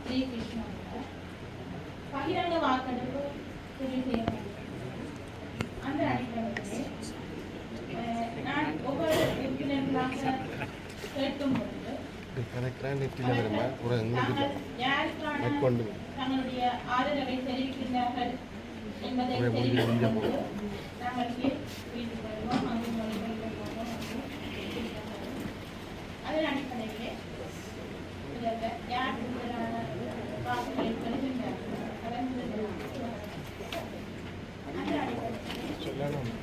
ஸ்ரீகிருஷ்ணனுக்கு பகிரங்க வாக்கெடுப்பு அந்த அடிப்படையில் நான் ஒவ்வொரு உறுப்பினர்களாக கேட்கும் பொழுது தங்களுடைய ஆதரவை தெரிவிக்கின்றார்கள் என்பதை தெரிவிக்கும் Gracias.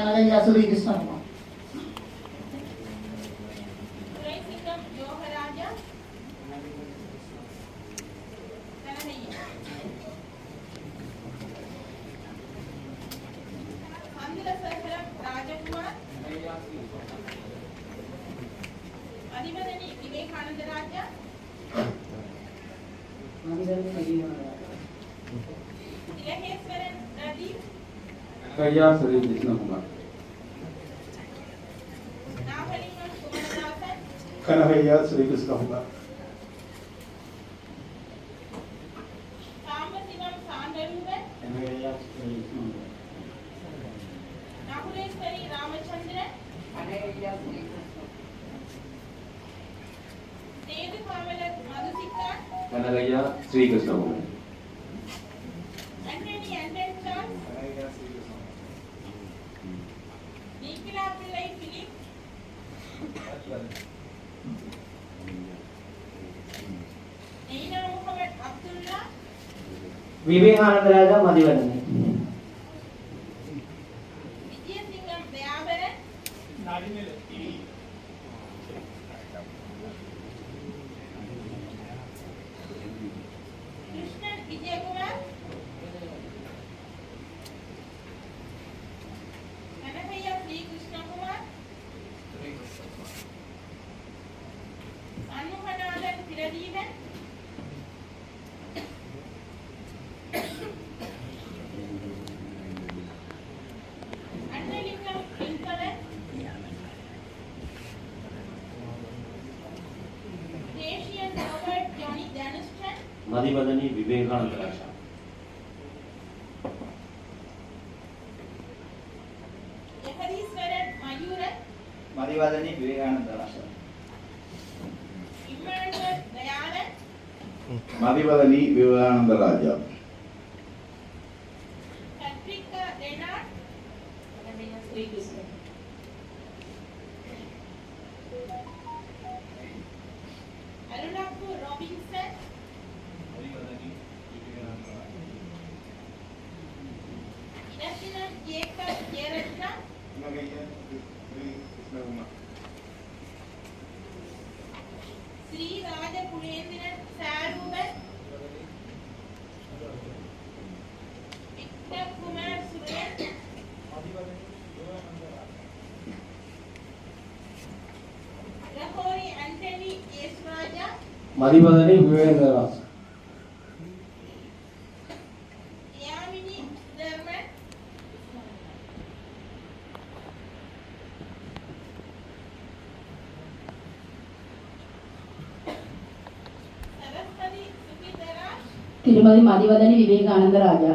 ನನಗೆ ಹೆಸರು ಈ ಕೃಷ್ಣಪ್ಪ ಕೈಯಾಸರಿ ಕೃಷ್ಣಪ್ಪ శ్రీకృష్ణ వివేకానంద రాజా අධිවදනී විවේකානන්ද ආශ්‍රම මරිවදනී විවේකානන්ද ආශ්‍රම මරිවදනී විවේකානන්ද රාජා. Patrick Denard Mathivathani விவேகரா. திருமதி மதிவதனி விவேகானந்த ராஜா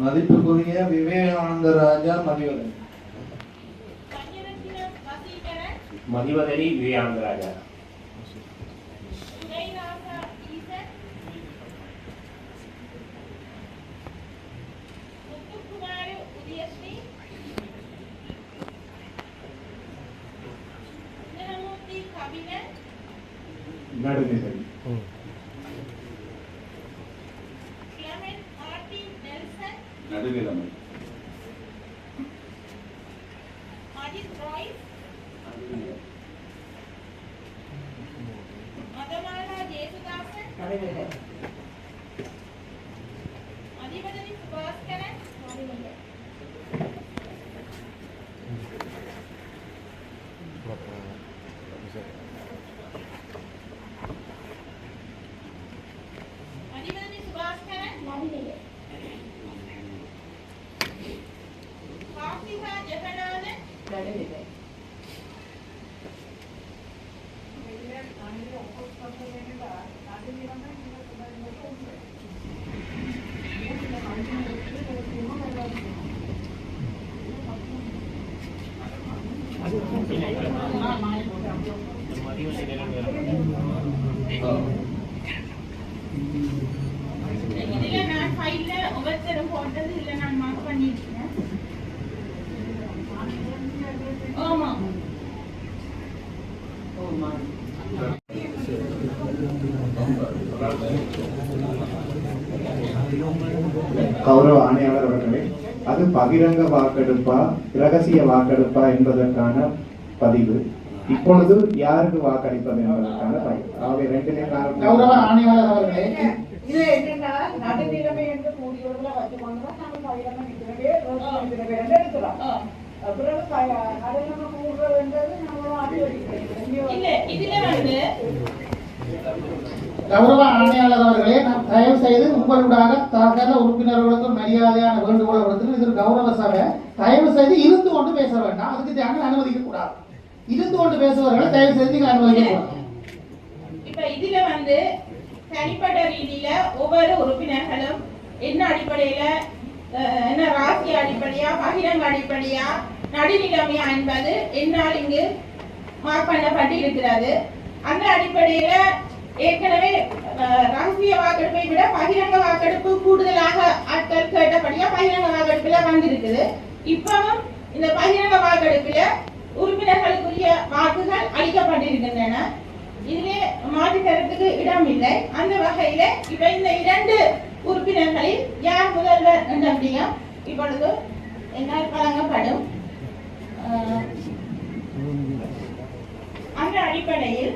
மதிப்புக்குரிய விவேகானந்த ராஜா மதிவதன். மதிவதனி விவேகானந்த ராஜா. खड़े हैं கௌரவ ஆணையாளர் அவர்களே அது பகிரங்க வாக்கெடுப்பா இரகசிய வாக்கெடுப்பா என்பதற்கான பதிவு. இப்பொழுது யாருக்கு வாக்களிப்பது என்பதற்கான பதிவு ஆகவே ரெண்டிலே கௌரவ ஆணையாளர் அவர்களே. இது என்னன்னா நடுநிலைமை என்று கூடியவர்களை வச்சுக்கொண்டு நாங்கள் பகிரங்க நிற்கிறவே நிற்கிறவே என்று எடுக்கிறோம் அப்புறம் ப- நடுநிலைமை கூடுறதுன்றது நம்மளும் ஆட்சி இல்ல இதுல வந்து கௌரவ ஆணையாளர் அவர்களே நான் தயவு செய்து உங்களுடாக சகல உறுப்பினர்களுக்கு மரியாதையான வேண்டுகோளை விடுத்து இது கௌரவ சபை தயவு செய்து இருந்து கொண்டு பேச வேண்டாம். அதுக்கு நாங்கள் அனுமதிக்க கூடாது. இருந்து கொண்டு பேசுபவர்களை தயவு செய்து நீங்கள் அனுமதிக்க இப்ப இதுல வந்து தனிப்பட்ட ரீதியில ஒவ்வொரு உறுப்பினர்களும் என்ன அடிப்படையில என்ன ராசி அடிப்படையா பகிரங்க அடிப்படையா நடுநிலைமையா என்பது என்னால் இங்கு மார்க் பண்ணப்பட்டு இருக்கிறது அந்த அடிப்படையில ஏற்கனவே ரகசிய வாக்கெடுப்பை விட பகிரங்க வாக்கெடுப்பு கூடுதலாக ஆட்கள் கேட்டபடியா பகிரங்க வாக்கெடுப்புல வந்திருக்குது. இப்பவும் இந்த பகிரங்க வாக்கெடுப்புல உறுப்பினர்களுக்குரிய வாக்குகள் அளிக்கப்பட்டிருக்கின்றன. இதிலே மாற்றுக்கருத்துக்கு இடம் இல்லை அந்த வகையில இப்ப இந்த இரண்டு உறுப்பினர்களில் யார் முதல்வர் என்ற முடியும். இப்பொழுது என்னால் வழங்கப்படும். அந்த அடிப்படையில்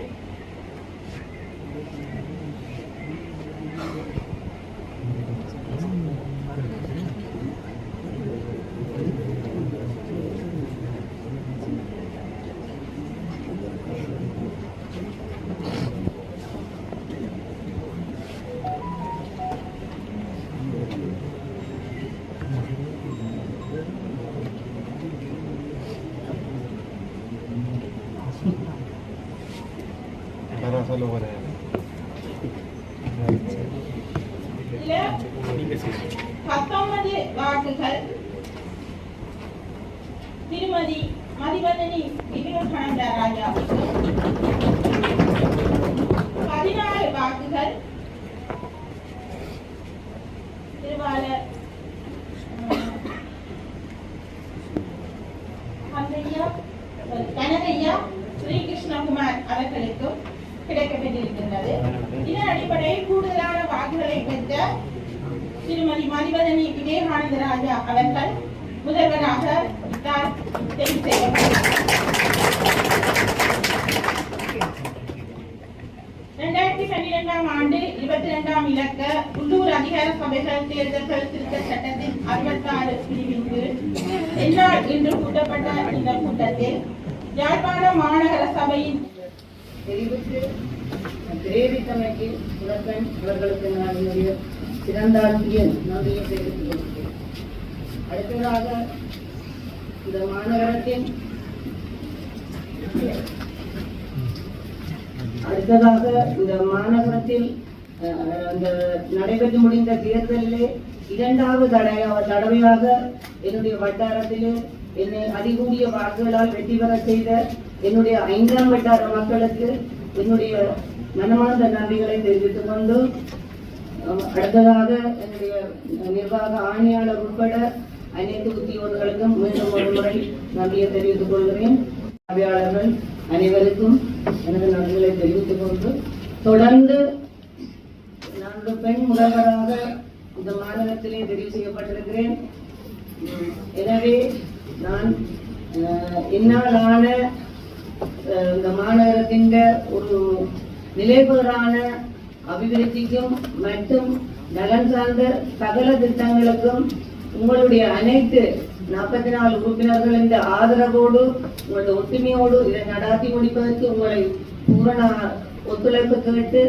சொல்ல போறேன் இதுல பத்தொன்பது வாக்குகள். திருமதி மதிவதனி விவேகானந்த ராஜாவுக்கு கந்தையா கனகையா ஸ்ரீகிருஷ்ணகுமார் அவர்களுக்கும் கிடைக்கப்பட்டிருக்கின்றது இதன் அடிப்படையில் கூடுதலான வாக்குகளை பெற்ற திருமதி மதிவதனி விவேகானந்த ராஜா அவர்கள் முதல்வராக தான் தெரிவு செய்யப்பட்டார் இரண்டாயிரத்தி பன்னிரெண்டாம் ஆண்டு இருபத்தி இரண்டாம் இலக்க உள்ளூர் அதிகார சபைகள் தேர்தல்கள் திருத்த சட்டத்தின் அறுபத்தாறு பிரிவின் கீழ் இன்று கூட்டப்பட்ட இந்த கூட்டத்தில் யாழ்ப்பாண மாநகர சபையின் தெரிவித்து தெரிவித்தமைக்கு புலப்பெண் அவர்களுக்கு நான் என்னுடைய சிறந்தாழ்த்திய நன்றியை தெரிவித்துக் கொள்கிறேன். அடுத்ததாக இந்த மாநகரத்தின் அடுத்ததாக இந்த மாநகரத்தில் அந்த நடைபெற்று முடிந்த தேர்தலிலே இரண்டாவது தடையாக தடவையாக என்னுடைய வட்டாரத்திலே என்னை அதிகூடிய வாக்குகளால் வெற்றி பெற செய்த என்னுடைய ஐந்தாம் வட்டார மக்களுக்கு என்னுடைய மனமார்ந்த நன்றிகளை தெரிவித்துக் கொண்டு அடுத்ததாக என்னுடைய நிர்வாக ஆணையாளர் உட்பட அனைத்து உத்தியோகர்களுக்கும் மீண்டும் ஒரு முறை நன்றியை தெரிவித்துக் கொள்கிறேன். பார்வையாளர்கள் அனைவருக்கும் எனது நன்றிகளை தெரிவித்துக் கொண்டு தொடர்ந்து ஒரு பெண் முதல்வராக இந்த மாநிலத்திலே தெரிவு செய்யப்பட்டிருக்கிறேன். எனவே நான் அஹ், அஹ், இந்த மாநகரத்தின் ஒரு நிலைபெறான அபிவிருத்திக்கும் மற்றும் நலன் சார்ந்த சகல திட்டங்களுக்கும் உங்களுடைய அனைத்து நாற்பத்தி நாலு உறுப்பினர்களின் ஆதரவோடு உங்களுடைய ஒற்றுமையோடு இதை நடாத்தி முடிப்பதற்கு உங்களை பூரண ஒத்துழைப்பு கேட்டு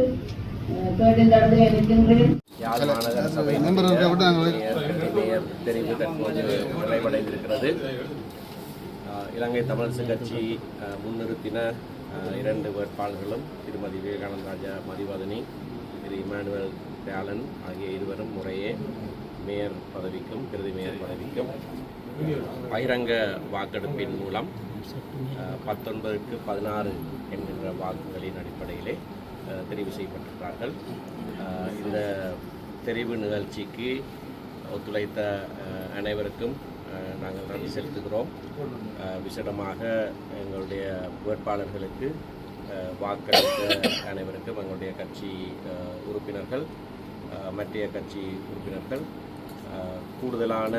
மேயர் தெரிவு தற்போது நிறைவடைந்திருக்கிறது இலங்கை தமிழரசு கட்சி முன்னிறுத்தின இரண்டு வேட்பாளர்களும் திருமதி விவேகானந்த ராஜா மதிவதனி திரு இமானுவேல் தியாலன் ஆகிய இருவரும் முறையே மேயர் பதவிக்கும் பிரதி மேயர் பதவிக்கும் பகிரங்க வாக்கெடுப்பின் மூலம் பத்தொன்பதுக்கு பதினாறு என்கின்ற வாக்குகளின் அடிப்படையிலே தெரிவு செய்யப்பட்டிருக்கிறார்கள். இந்த தெரிவு நிகழ்ச்சிக்கு ஒத்துழைத்த அனைவருக்கும் நாங்கள் நன்றி செலுத்துகிறோம். விசேடமாக எங்களுடைய வேட்பாளர்களுக்கு வாக்களித்த அனைவருக்கும் எங்களுடைய கட்சி உறுப்பினர்கள் ஆஹ் மற்றைய கட்சி உறுப்பினர்கள் கூடுதலான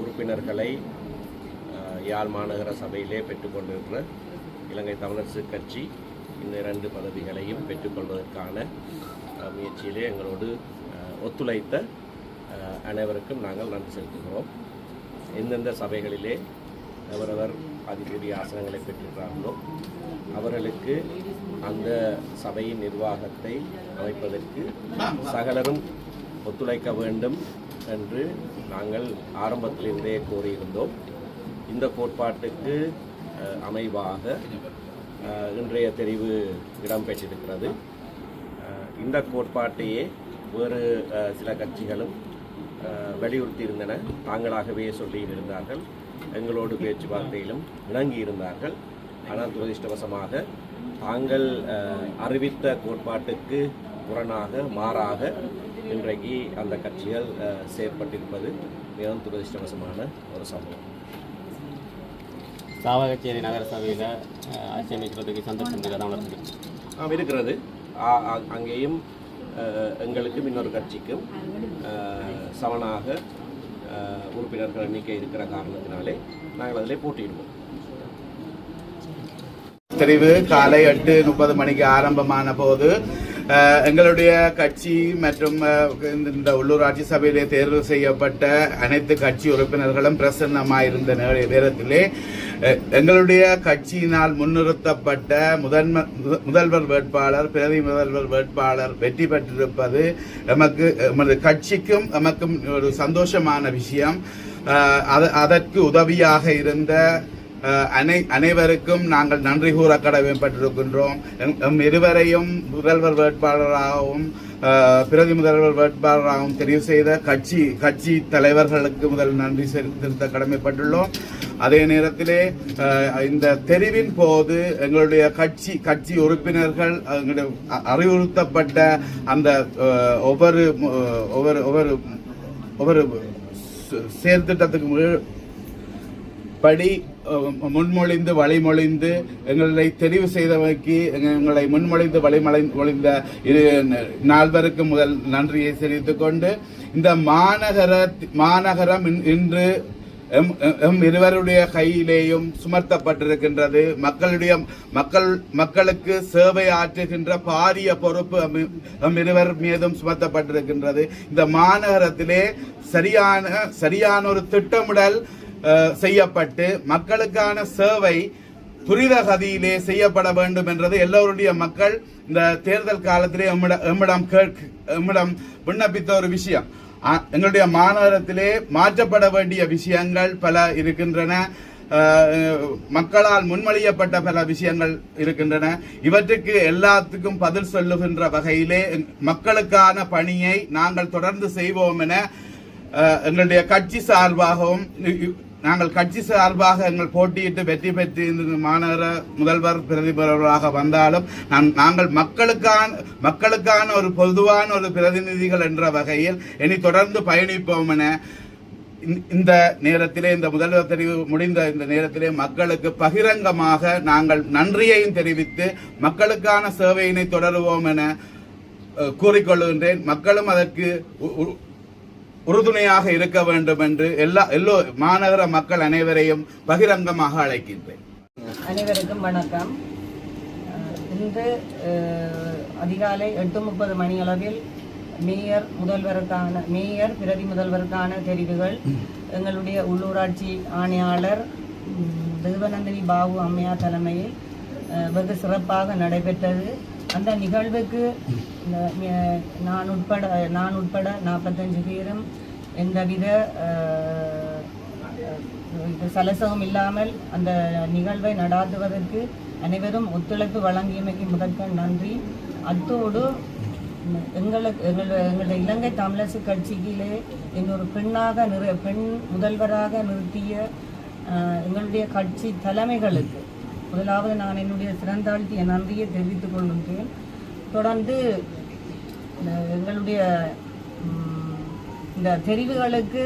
உறுப்பினர்களை யாழ் மாநகர சபையிலே பெற்றுக்கொண்டிருக்கிற இலங்கை தமிழரசு கட்சி இந்த இரண்டு பதவிகளையும் பெற்றுக்கொள்வதற்கான முயற்சியிலே எங்களோடு ஒத்துழைத்த அனைவருக்கும் நாங்கள் நன்றி செலுத்துகிறோம். எந்தெந்த சபைகளிலே அவரவர் அதிகூடிய ஆசனங்களை பெற்றிருக்கிறார்களோ அவர்களுக்கு அந்த சபையின் நிர்வாகத்தை அமைப்பதற்கு சகலரும் ஒத்துழைக்க வேண்டும் என்று நாங்கள் ஆரம்பத்திலிருந்தே கோரியிருந்தோம். இந்த கோட்பாட்டுக்கு அமைவாக இன்றைய தெரிவு இடம்பெற்றிருக்கிறது. இந்த கோட்பாட்டையே வேறு சில கட்சிகளும் வலியுறுத்தியிருந்தன. தாங்களாகவே சொல்லியிருந்தார்கள். எங்களோடு பேச்சுவார்த்தையிலும் இணங்கியிருந்தார்கள். ஆனால் துரதிர்ஷ்டவசமாக தாங்கள் அறிவித்த கோட்பாட்டுக்கு புறனாக மாறாக இன்றைக்கு அந்த கட்சிகள் செயற்பட்டிருப்பது மிகவும் துரதிருஷ்டவசமான ஒரு சம்பவம். சாவகச்சேரி நகர சபையில் ஆட்சி அமைக்கிறதுக்கு ஆம், இருக்கிறது. ஆ- அங்கேயும் எங்களுக்கும் இன்னொரு கட்சிக்கும் சமனாக உறுப்பினர்கள் எண்ணிக்கை இருக்கிற காரணத்தினாலே நாங்கள் அதிலே போட்டியிடுவோம். தெரிவு காலை எட்டு முப்பது மணிக்கு ஆரம்பமான போது எங்களுடைய கட்சி மற்றும் அஹ், இந்த- உள்ளூராட்சி சபையிலே தேர்வு செய்யப்பட்ட அனைத்து கட்சி உறுப்பினர்களும் பிரசன்னமாயிருந்த நேரத்திலே எங்களுடைய கட்சியினால் முன்னிறுத்தப்பட்ட முதன்ம முத- முதல்வர் வேட்பாளர் பிரதி முதல்வர் வேட்பாளர் வெற்றி பெற்றிருப்பது எமக்கு எமது கட்சிக்கும் எமக்கும் ஒரு சந்தோஷமான விஷயம். அதற்கு உதவியாக இருந்த அனை அனைவருக்கும் நாங்கள் நன்றி கூற கடமைப்பட்டிருக்கின்றோம். எம்- இருவரையும் முதல்வர் வேட்பாளராகவும் பிரதி முதல்வர் வேட்பாளராகவும் தெரிவு செய்த கட்சி கட்சி தலைவர்களுக்கு முதல் நன்றி செலுத்த கடமைப்பட்டுள்ளோம். அதே நேரத்திலே இந்த தெரிவின் போது எங்களுடைய கட்சி கட்சி உறுப்பினர்கள் எங்களுடைய அ- அறிவுறுத்தப்பட்ட அந்த ஒவ்வொரு ஒவ்வொரு ஒவ்வொரு ஒவ்வொரு செயல்திட்டத்துக்கு படி முன்மொழிந்து வழிமொழிந்து எங்களை தெரிவு செய்தவைக்கு எங்களை முன்மொழிந்து வழிமொழி மொழிந்த இரு நால்வருக்கு முதல் நன்றியை தெரிவித்துக் கொண்டு இந்த மாநகர மாநகரம் இன்- இன்று எம் எம் இருவருடைய கையிலேயும் சுமர்த்தப்பட்டிருக்கின்றது மக்களுடைய மக்கள் மக்களுக்கு சேவை ஆற்றுகின்ற பாரிய பொறுப்பு எம்- இருவர் மீதும் சுமத்தப்பட்டிருக்கின்றது. இந்த மாநகரத்திலே சரியான சரியான ஒரு திட்டமிடல் செய்யப்பட்டு மக்களுக்கான சேவை துரித கதியிலே செய்யப்பட வேண்டும் என்றது எல்லோருடைய மக்கள் இந்த தேர்தல் காலத்திலே எம்மிடம் எம்மிடம் கேட்க எம்மிடம் விண்ணப்பித்த ஒரு விஷயம். எங்களுடைய மாநகரத்திலே மாற்றப்பட வேண்டிய விஷயங்கள் பல இருக்கின்றன. மக்களால் முன்மொழியப்பட்ட பல விஷயங்கள் இருக்கின்றன. இவற்றுக்கு எல்லாத்துக்கும் பதில் சொல்லுகின்ற வகையிலே மக்களுக்கான பணியை நாங்கள் தொடர்ந்து செய்வோம் என எங்களுடைய கட்சி சார்பாகவும் நாங்கள் கட்சி சார்பாக எங்கள் போட்டியிட்டு வெற்றி பெற்று இந்த மாநகர முதல்வர் பிரதிபலராக வந்தாலும் நான் நாங்கள் மக்களுக்கான மக்களுக்கான ஒரு பொதுவான ஒரு பிரதிநிதிகள் என்ற வகையில் இனி தொடர்ந்து பயணிப்போம் என இந்த- இந்த நேரத்திலே இந்த முதல்வர் தெரிவு முடிந்த இந்த நேரத்திலே மக்களுக்கு பகிரங்கமாக நாங்கள் நன்றியையும் தெரிவித்து மக்களுக்கான சேவையினை தொடருவோம் என கூறிக்கொள்கின்றேன். மக்களும் அதற்கு உ- உ- உறுதுணையாக இருக்க வேண்டும் என்று எல்லா எல்லோ மாநகர மக்கள் அனைவரையும் பகிரங்கமாக அழைக்கின்றேன். அனைவருக்கும் வணக்கம். இன்று அதிகாலை எட்டு முப்பது மணி அளவில் மேயர் முதல்வருக்கான மேயர் பிரதி முதல்வருக்கான தெரிவுகள் எங்களுடைய உள்ளூராட்சி ஆணையாளர் தேவநந்தினி பாபு அம்மையார் தலைமையில் வெகு சிறப்பாக நடைபெற்றது. அந்த நிகழ்வுக்கு நான் உட்பட நான் உட்பட நாற்பத்தஞ்சு பேரும் எந்தவித சலசகம் இல்லாமல் அந்த நிகழ்வை நடாத்துவதற்கு அனைவரும் ஒத்துழைப்பு வழங்கியமைக்கு முதற்கண் நன்றி. அத்தோடு எங்களுக்கு எங்களுடைய எங்களுடைய இலங்கை தமிழரசு கட்சியிலே இன்னொரு பெண்ணாக நிறு பெண் முதல்வராக நிறுத்திய எங்களுடைய கட்சி தலைமைகளுக்கு முதலாவது நான் என்னுடைய சிறந்தாழ்த்திய நன்றியை தெரிவித்துக் கொள்கின்றேன். தொடர்ந்து எங்களுடைய இந்த தெரிவுகளுக்கு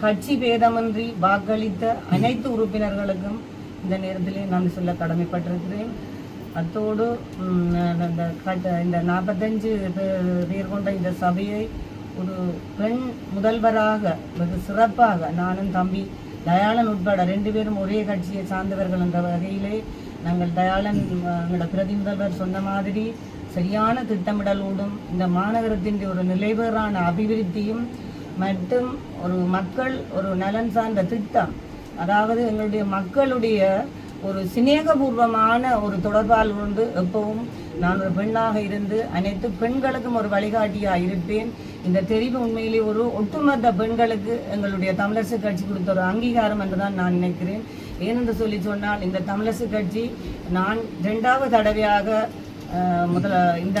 கட்சி பேதமின்றி வாக்களித்த அனைத்து உறுப்பினர்களுக்கும் இந்த நேரத்திலே நான் சொல்ல கடமைப்பட்டிருக்கிறேன். அத்தோடு இந்த கட்ட- இந்த நாற்பத்தஞ்சு பேர் கொண்ட இந்த சபையை ஒரு பெண் முதல்வராக வெகு சிறப்பாக நானும் தம்பி தயாளன் உட்பட ரெண்டு பேரும் ஒரே கட்சியை சார்ந்தவர்கள் என்ற வகையிலே நாங்கள் தயாளன் எங்களோட பிரதி முதல்வர் சொன்ன மாதிரி சரியான திட்டமிடலோடும் இந்த மாநகரத்தின் ஒரு நிலைபெறான அபிவிருத்தியும் மற்றும் ஒரு மக்கள் ஒரு நலன் சார்ந்த திட்டம் அதாவது எங்களுடைய மக்களுடைய ஒரு சிநேகபூர்வமான ஒரு தொடர்பால் கொண்டு எப்பவும் நான் ஒரு பெண்ணாக இருந்து அனைத்து பெண்களுக்கும் ஒரு வழிகாட்டியாக இருப்பேன். இந்த தெரிவு உண்மையிலே ஒரு ஒட்டுமொத்த பெண்களுக்கு எங்களுடைய தமிழரசு கட்சி கொடுத்த ஒரு அங்கீகாரம் என்றுதான் நான் நினைக்கிறேன். ஏனென்று சொல்லி சொன்னால் இந்த தமிழரசு கட்சி நான் ரெண்டாவது தடவையாக முதல இந்த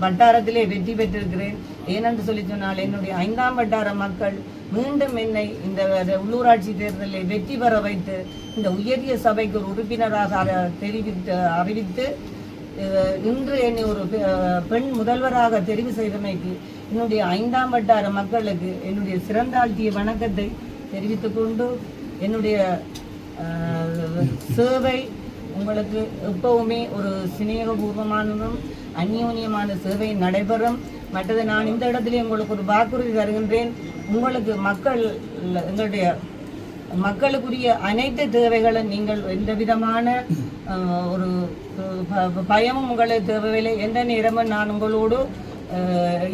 வட்டாரத்திலே வெற்றி பெற்றிருக்கிறேன். ஏனென்று சொல்லி சொன்னால் என்னுடைய ஐந்தாம் வட்டார மக்கள் மீண்டும் என்னை இந்த உள்ளூராட்சி தேர்தலில் வெற்றி பெற வைத்து இந்த உயரிய சபைக்கு ஒரு உறுப்பினராக தெரிவித்து அறிவித்து இன்று என்னை ஒரு பெ- பெண் முதல்வராக தெரிவு செய்தமைக்கு என்னுடைய ஐந்தாம் வட்டார மக்களுக்கு என்னுடைய சிறந்தாழ்த்திய வணக்கத்தை தெரிவித்துக்கொண்டு என்னுடைய சேவை உங்களுக்கு எப்பவுமே ஒரு சிநேகபூர்வமானதும் அந்யோன்யமான சேவை நடைபெறும். மற்றது நான் இந்த இடத்துல உங்களுக்கு ஒரு வாக்குறுதி தருகின்றேன். உங்களுக்கு மக்கள் எங்களுடைய மக்களுக்குரிய அனைத்து தேவைகளும் நீங்கள் எந்த விதமான ஒரு ப- பயமும் உங்களுக்கு தேவையில்லை. எந்த நேரமும் நான் உங்களோடு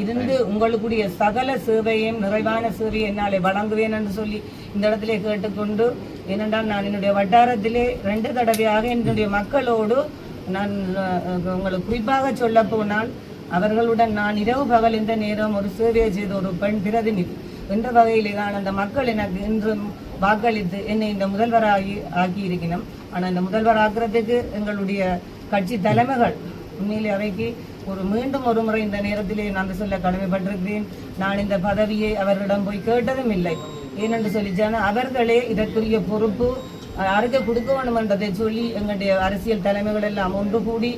இருந்து உங்களுக்குரிய சகல சேவையும் நிறைவான சேவையை என்னாலே வழங்குவேன் என்று சொல்லி இந்த இடத்திலே கேட்டுக்கொண்டு ஏனென்றால் நான் என்னுடைய வட்டாரத்திலே ரெண்டு தடவையாக என்னுடைய மக்களோடு நான் உங்களுக்கு குறிப்பாக சொல்ல போனால் அவர்களுடன் நான் இரவு பகல் இந்த நேரம் ஒரு சேவையை செய்த ஒரு பெண் பிரதிநிதி. என்ற வகையிலே நான் அந்த மக்கள் எனக்கு இன்றும் வாக்களித்து என்னை இந்த முதல்வராகி ஆக்கி இருக்கணும் ஆனால் இந்த முதல்வர் ஆக்குறதுக்கு எங்களுடைய கட்சி தலைமைகள் உண்மையிலே அவைக்கு ஒரு மீண்டும் ஒரு முறை இந்த நேரத்திலே நான் சொல்ல கடமைப்பட்டிருக்கிறேன். நான் இந்த பதவியை அவர்களிடம் போய் கேட்டதும் இல்லை. ஏனென்று சொல்லிச்சான அவர்களே இதற்குரிய பொறுப்பு யாருக்கு கொடுக்க வேண்டும் என்றதை சொல்லி எங்களுடைய அரசியல் தலைமைகள் எல்லாம் ஒன்று கூடி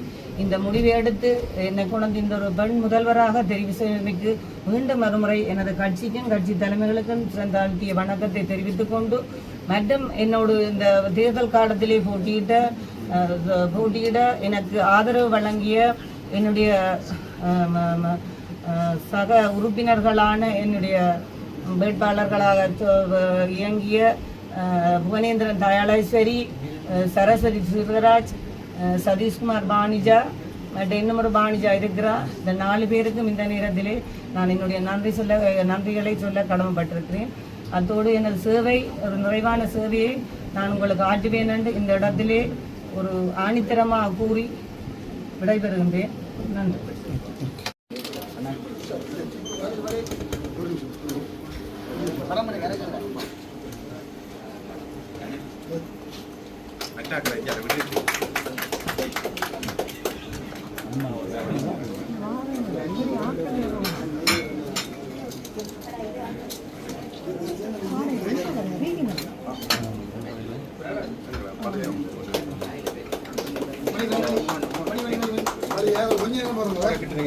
இந்த முடிவை எடுத்து என்னை கொண்டு இந்த ஒரு பெண் முதல்வராக தெரிவு செய்வதற்கு மீண்டும் மறுமுறை எனது கட்சிக்கும் கட்சி தலைமைகளுக்கும் தாழ்த்திய வணக்கத்தை தெரிவித்துக் கொண்டு மற்றும் என்னோட இந்த தேர்தல் காலத்திலே போட்டியிட்ட போட்டியிட எனக்கு ஆதரவு வழங்கிய என்னுடைய சக உறுப்பினர்களான என்னுடைய வேட்பாளர்களாக இயங்கிய புவனேந்திரன் தயாளேஸ்வரி சரஸ்வதி சிவராஜ் சதீஷ்குமார் பாணிஜா மற்றும் இன்னும் ஒரு பாணிஜா இருக்கிறா இந்த நாலு பேருக்கும் இந்த நேரத்திலே நான் என்னுடைய நன்றி சொல்ல நன்றிகளை சொல்ல கடமைப்பட்டிருக்கிறேன். அத்தோடு எனது சேவை ஒரு நிறைவான சேவையை நான் உங்களுக்கு ஆற்றுவேன் என்று இந்த இடத்திலே ஒரு ஆணித்தரமாக கூறி விடைபெறுகின்றேன் நன்றி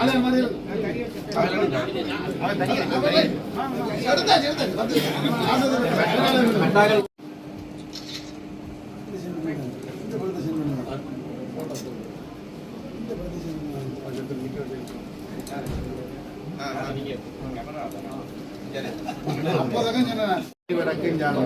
అదే మరి വടക്കഞ്ചാണ്